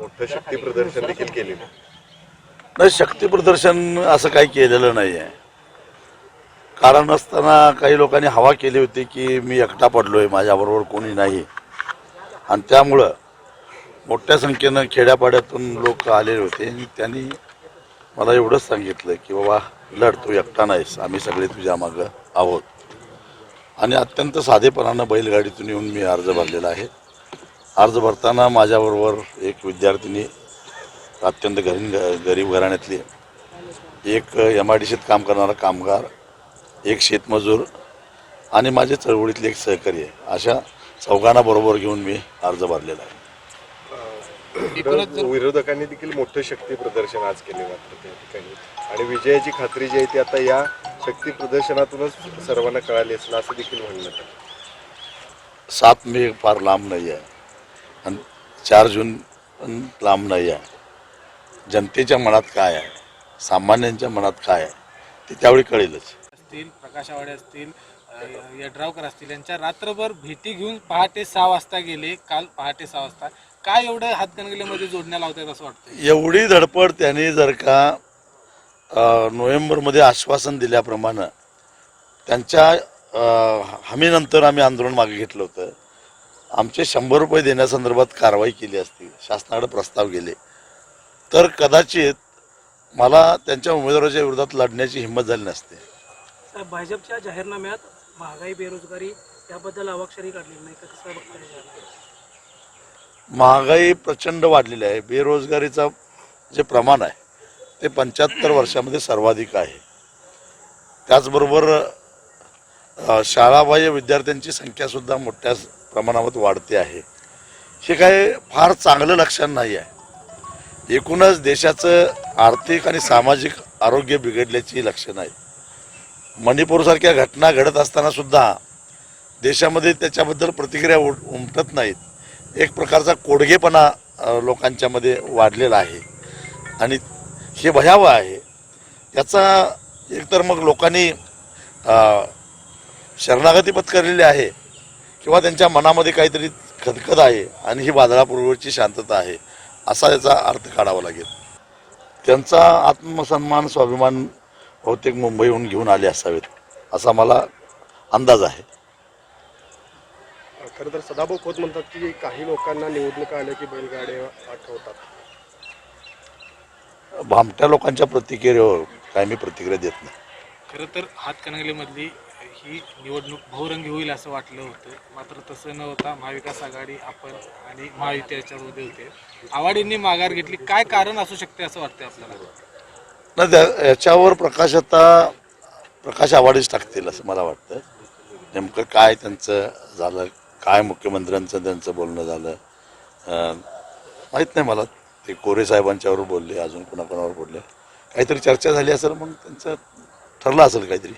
मोठं शक्ती प्रदर्शन देखील केलेलं नाही शक्ती प्रदर्शन असं काही केलेलं नाही आहे कारण असताना काही लोकांनी हवा केली होती की मी एकटा पडलोय माझ्याबरोबर कोणी नाही. आणि त्यामुळं मोठ्या संख्येनं खेड्यापाड्यातून लोक आलेले होते. आणि त्यांनी मला एवढंच सांगितलं की बाबा लढ तू एकटा नाहीस. आम्ही सगळे तुझ्या मागं आहोत. आणि अत्यंत साधेपणानं बैलगाडीतून येऊन मी अर्ज भरलेला आहे. अर्ज भरताना माझ्याबरोबर एक विद्यार्थिनी अत्यंत गरीब गरीब घराण्यातली एक एम आय डी सीत काम करणारा कामगार एक शेतमजूर आणि माझे चळवळीतले एक सहकारी आहे. अशा चौघांना बरोबर घेऊन मी अर्ज भरलेला आहे. विरोध- विरोधकांनी देखील मोठं शक्ती प्रदर्शन आज केले मात्र त्या ठिकाणी. आणि विजयाची खात्री जी आहे ती आता या शक्ती प्रदर्शनातूनच सर्वांना कळाली असेल असं देखील म्हणणं आहे. सात मे फार लांब नाही आहे. आणि चार जून पण लांब नाही आहे. जनतेच्या मनात काय आहे? सामान्यांच्या मनात काय आहे? ते त्यावेळी कळेलच. असतील प्रकाश आवाडे असतील यड्रावकर असतील यांच्या रात्रभर भेटी घेऊन पहाटे सहा वाजता गेले काल पहाटे सहा वाजता. काय एवढं हातकणगेल्यामध्ये जोडण्या लावतात असं वाटतं एवढी धडपड त्यांनी जर का नोव्हेंबरमध्ये आश्वासन दिल्याप्रमाणे त्यांच्या हमीनंतर आम्ही आंदोलन मागे घेतलं होतं. आमचे शंभर रुपये देण्यासंदर्भात कारवाई केली असती. शासनाकडे प्रस्ताव गेले. तर कदाचित मला त्यांच्या उमेदवाराच्या विरोधात लढण्याची हिंमत झाली नसते. भाजपच्या जाहीरनाम्यात महागाई बेरोजगारी याबद्दल अवाक्षरी काढलेली नाही कसं? महागाई प्रचंड वाढलेली आहे. बेरोजगारीचं जे प्रमाण आहे ते पंच्याहत्तर वर्षामध्ये सर्वाधिक आहे. त्याचबरोबर शाळाबाह्य विद्यार्थ्यांची संख्यासुद्धा मोठ्या प्रमाणावर वाढते आहे. हे काय फार चांगलं लक्षण नाही आहे. एकूणच देशाचं आर्थिक आणि सामाजिक आरोग्य बिघडल्याची लक्षणं आहेत. मणिपूरसारख्या घटना घडत असताना सुद्धा देशामध्ये त्याच्याबद्दल प्रतिक्रिया उम- उमटत नाहीत. एक प्रकारचा कोडगेपणा लोकांच्यामध्ये वाढलेला आहे. आणि हे भयावह आहे. याचा एकतर मग लोकांनी शरणागती पत्करलेली आहे किंवा त्यांच्या मनामध्ये काहीतरी खदखद आहे आणि ही वादळापूर्वीची शांतता आहे असा याचा अर्थ काढावा लागेल. त्यांचा आत्मसन्मान स्वाभिमान बहुतेक मुंबईहून घेऊन आले असावेत असा मला अंदाज आहे. खरं तर सदाभाऊ खोत म्हणतात की काही लोकांना निवडणुका आल्या की बैलगाड्या आठवतात. भामट्या लोकांच्या प्रतिक्रियेवर काय मी प्रतिक्रिया देत नाही. खरं तर हातकणंगलेमधली ही निवडणूक बहुरंगी होईल असं वाटलं होतं. मात्र तसं न होता महाविकास आघाडी आपण आणि महायुती याच्यामध्ये होते. आवाडींनी माघार घेतली. काय कारण असू शकते असं वाटतंय आपल्याला? नाही त्या याच्यावर प्रकाश आता प्रकाश आवाडीच टाकतील असं मला वाटतं. नेमकं काय त्यांचं झालं? काय मुख्यमंत्र्यांचं त्यांचं बोलणं झालं? माहीत नाही मला. ते कोरे साहेबांच्यावर बोलले अजून कोणाकोणावर बोलले. काहीतरी चर्चा झाली असेल मग त्यांचं ठरलं असेल काहीतरी.